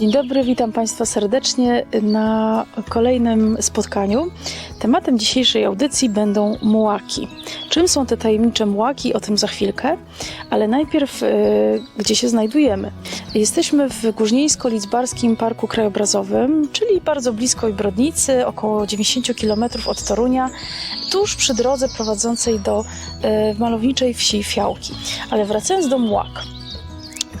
Dzień dobry, witam Państwa serdecznie na kolejnym spotkaniu. Tematem dzisiejszej audycji będą mułaki. Czym są te tajemnicze mułaki? O tym za chwilkę, ale najpierw e, gdzie się znajdujemy. Jesteśmy w Górnieńsko-Lidzbarskim Parku Krajobrazowym, czyli bardzo blisko Brodnicy, około 90 km od Torunia, tuż przy drodze prowadzącej do e, malowniczej wsi Fiałki. Ale wracając do mułak.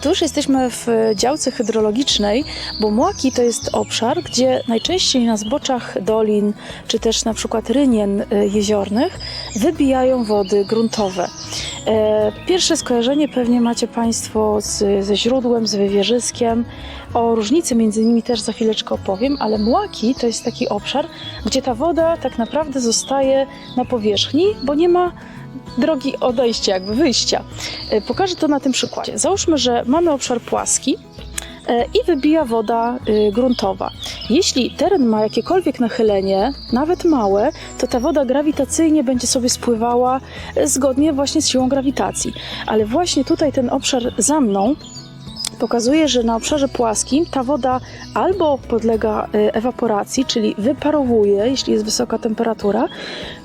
Tu już jesteśmy w działce hydrologicznej, bo Młaki to jest obszar, gdzie najczęściej na zboczach dolin, czy też na przykład rynien y, jeziornych wybijają wody gruntowe. E, Pierwsze skojarzenie pewnie macie Państwo z, ze źródłem, z wywierzyskiem. O różnicy między nimi też za chwileczkę opowiem, ale Młaki to jest taki obszar, gdzie ta woda tak naprawdę zostaje na powierzchni, bo nie ma drogi odejścia, jakby wyjścia. E, Pokażę to na tym przykładzie. Załóżmy, że mamy obszar płaski i wybija woda y, gruntowa. Jeśli teren ma jakiekolwiek nachylenie, nawet małe, to ta woda grawitacyjnie będzie sobie spływała e, zgodnie właśnie z siłą grawitacji. Ale właśnie tutaj ten obszar za mną pokazuje, że na obszarze płaskim ta woda albo podlega y, ewaporacji, czyli wyparowuje, jeśli jest wysoka temperatura,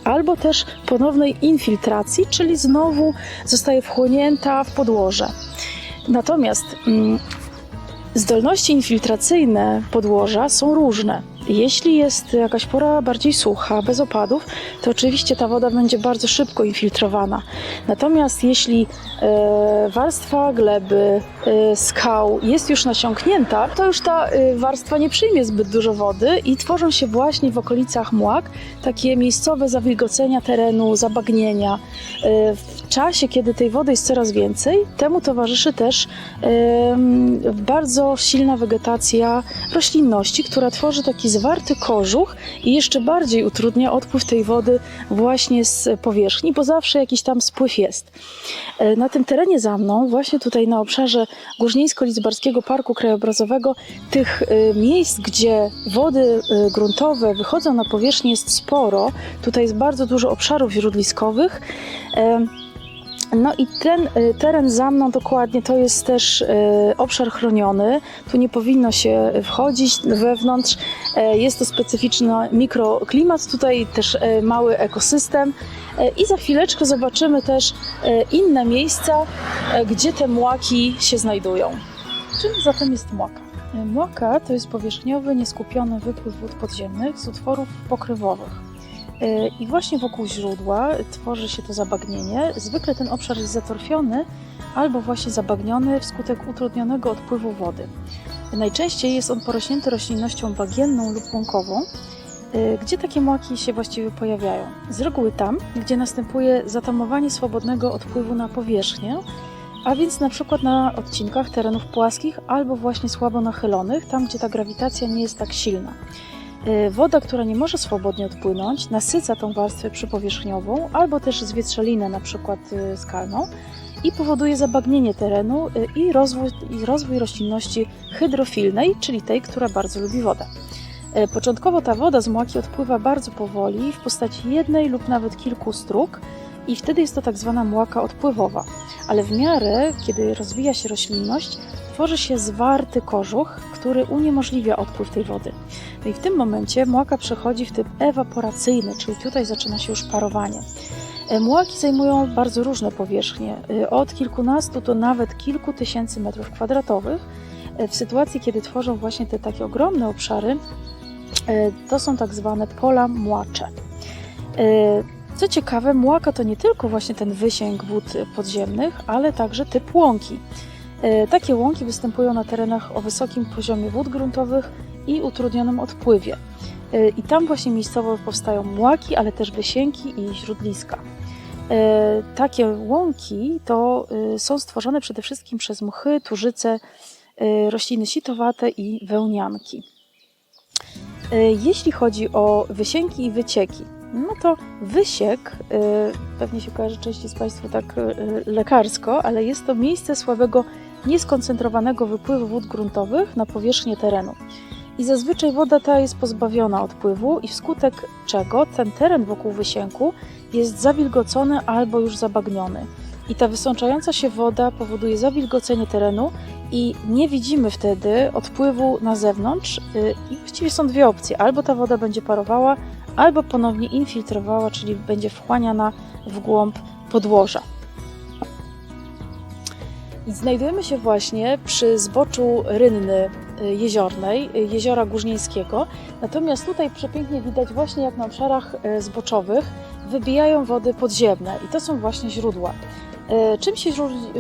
albo też ponownej infiltracji, czyli znowu zostaje wchłonięta w podłoże. Natomiast mm, zdolności infiltracyjne podłoża są różne. Jeśli jest jakaś pora bardziej sucha, bez opadów, to oczywiście ta woda będzie bardzo szybko infiltrowana. Natomiast jeśli e, warstwa gleby, e, skał jest już nasiąknięta, to już ta e, warstwa nie przyjmie zbyt dużo wody i tworzą się właśnie w okolicach młak takie miejscowe zawilgocenia terenu, zabagnienia. W czasie, kiedy tej wody jest coraz więcej, temu towarzyszy też bardzo silna wegetacja roślinności, która tworzy taki zwarty kożuch i jeszcze bardziej utrudnia odpływ tej wody właśnie z powierzchni, bo zawsze jakiś tam spływ jest. E, Na tym terenie za mną, właśnie tutaj na obszarze Górnieńsko-Lidzbarskiego Parku Krajobrazowego, tych e, miejsc, gdzie wody e, gruntowe wychodzą na powierzchnię jest sporo. Tutaj jest bardzo dużo obszarów źródliskowych. No i ten y, teren za mną dokładnie to jest też y, obszar chroniony. Tu nie powinno się wchodzić wewnątrz. E, Jest to specyficzny mikroklimat, tutaj też e, mały ekosystem. E, I za chwileczkę zobaczymy też inne miejsca, gdzie te młaki się znajdują. Czym zatem jest młaka? Młaka to jest powierzchniowy, nieskupiony wypływ wód podziemnych z utworów pokrywowych. E, I właśnie wokół źródła tworzy się to zabagnienie. Zwykle ten obszar jest zatorfiony albo właśnie zabagniony wskutek utrudnionego odpływu wody. Najczęściej jest on porośnięty roślinnością bagienną lub łąkową, e, gdzie takie młaki się właściwie pojawiają. Z reguły tam, gdzie następuje zatamowanie swobodnego odpływu na powierzchnię, a więc na przykład na odcinkach terenów płaskich albo właśnie słabo nachylonych, tam gdzie ta grawitacja nie jest tak silna. E, Woda, która nie może swobodnie odpłynąć, nasyca tą warstwę przypowierzchniową albo też zwietrzelinę, na przykład e, skalną i powoduje zabagnienie terenu e, i rozwój, i rozwój roślinności hydrofilnej, czyli tej, która bardzo lubi wodę. Początkowo ta woda z młaki odpływa bardzo powoli w postaci jednej lub nawet kilku strug i wtedy jest to tak zwana młaka odpływowa. Ale w miarę, kiedy rozwija się roślinność, tworzy się zwarty kożuch, który uniemożliwia odpływ tej wody. No i w tym momencie młaka przechodzi w typ ewaporacyjny, czyli tutaj zaczyna się już parowanie. E, Młaki zajmują bardzo różne powierzchnie, e, od kilkunastu do nawet kilku tysięcy metrów kwadratowych. E, W sytuacji, kiedy tworzą właśnie te takie ogromne obszary, to są tak zwane pola młacze. Co ciekawe, młaka to nie tylko właśnie ten wysięg wód podziemnych, ale także typ łąki. E, Takie łąki występują na terenach o wysokim poziomie wód gruntowych i utrudnionym odpływie. E, I tam właśnie miejscowo powstają młaki, ale też wysięki i źródliska. E, Takie łąki to są stworzone przede wszystkim przez mchy, turzyce, rośliny sitowate i wełnianki. Jeśli chodzi o wysięki i wycieki, no to wysiek, e, pewnie się kojarzy częściej z Państwa tak e, lekarsko, ale jest to miejsce słabego, nieskoncentrowanego wypływu wód gruntowych na powierzchnię terenu. I zazwyczaj woda ta jest pozbawiona odpływu i wskutek czego ten teren wokół wysięku jest zawilgocony albo już zabagniony. I ta wysączająca się woda powoduje zawilgocenie terenu i nie widzimy wtedy odpływu na zewnątrz. y, I właściwie są dwie opcje: albo ta woda będzie parowała, albo ponownie infiltrowała, czyli będzie wchłaniana w głąb podłoża. Znajdujemy się właśnie przy zboczu rynny y, jeziornej, y, jeziora Górznieńskiego. Natomiast tutaj przepięknie widać właśnie jak na obszarach y, zboczowych wybijają wody podziemne i to są właśnie źródła. Y, Czym się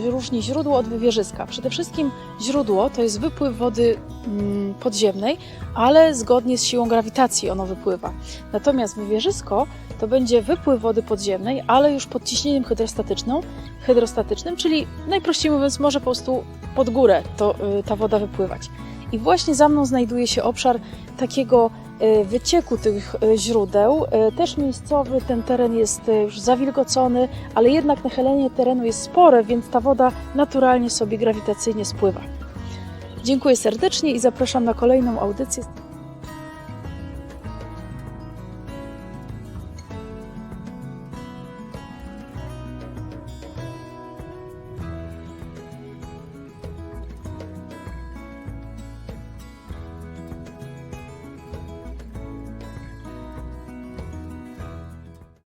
różni- źródło od wywierzyska? Przede wszystkim źródło to jest wypływ wody mm, podziemnej, ale zgodnie z siłą grawitacji ono wypływa. Natomiast wywierzysko to będzie wypływ wody podziemnej, ale już pod ciśnieniem hydrostatyczną, hydrostatycznym, czyli najprościej mówiąc, może po prostu pod górę to, y, ta woda wypływać. I właśnie za mną znajduje się obszar takiego y, wycieku tych y, źródeł. Y, Też miejscowy, ten teren jest już zawilgocony, ale jednak nachylenie terenu jest spore, więc ta woda naturalnie sobie grawitacyjnie spływa. Dziękuję serdecznie i zapraszam na kolejną audycję.